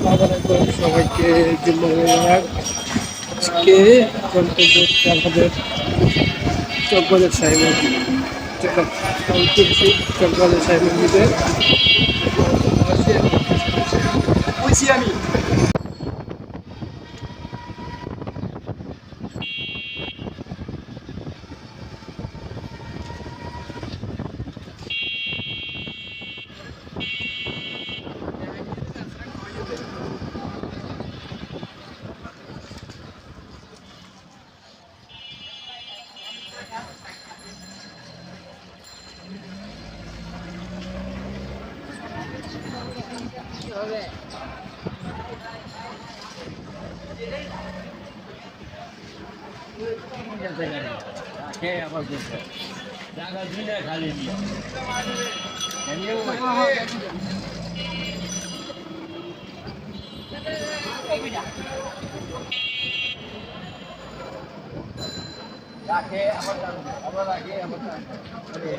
সবাইকে আজকে গন্তব্য হচ্ছে আমাদের চকবাজার সাহেব মসজিদ। চকবাজার চকবাজার সাহেব জায়গা দুইটা খালি দিয়ে রাখে আবার আবার রাখে আবার আমাদের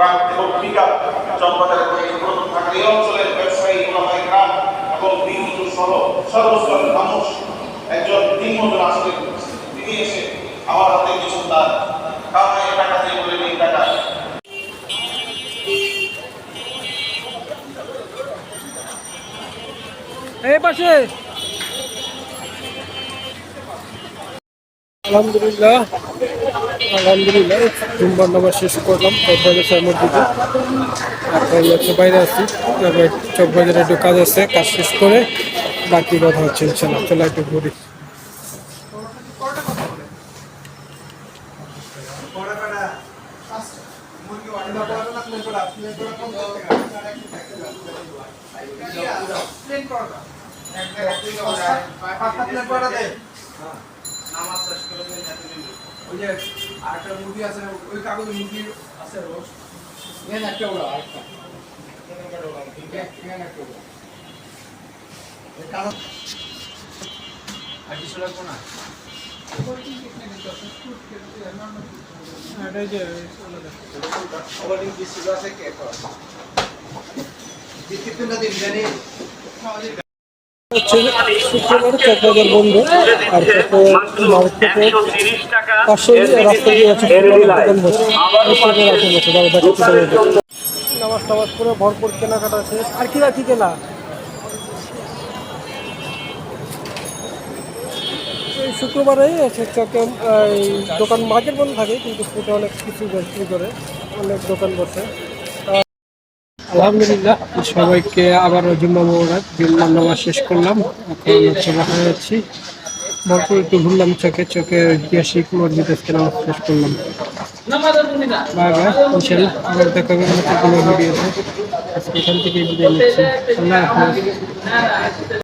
ট্রাক এবং পিক আপ চকবাজারে পরিবর্তন থাকা এই অঞ্চলের ব্যবসায়ী ওলামাই গ্রাম এবং বিদ্যুৎ সহ সর্বস্তরের মানুষ একজন দিনমজুর আসলে তিনি এসে আমার হাতে কিছু তার কামাই টাকা দিয়ে বলে এই টাকা। এই পাশে। আলহামদুলিল্লাহ। আলহামদুলিল্লাহ জুম্বার নামাজ শেষ করলাম চকবাজার মসজিদে এখন হচ্ছে বাইরে আছি। এবার চকবাজারে একটু কাজ আছে, কাজ শেষ করে বাকি কথা হচ্ছে ইনশাল্লাহ চলো একটু ঘুরি। ওই যে আরেকটা মুরগি আছে ওই কাগজে মুরগি আছে রোজ নেন একটা ওরা আরেকটা। আর কিছু লাগবে না? আছে দোকান বসে শুক্রবার রাতে বসে তারপর বাকি নেই। নামাজ টামাজ করে ভরপুর কেনাকাটা শেষ। আর কি রাখি কেনা? এই শুক্রবারেই আছে চকে দোকান মার্কেট বন্ধ থাকে কিন্তু ফুটে অনেক কিছু বিক্রি করে অনেক দোকান বসে। আলহামদুলিল্লাহ, সবাইকে আবারও জুম্মা মোবারক, জুম্মা নামাজ শেষ করলাম। এখন হচ্ছে বাসায় যাচ্ছি ভরপুর একটু ঘুরলাম, চোখে চোখে ঐতিহাসিক মসজিদ, আজকে নামাজ শেষ করলাম। বাই বাই ইনশাল্লাহ আবার দেখা হবে কোনো ভিডিওতে। আজকে এখান থেকে বিদায় নিচ্ছি। আল্লাহ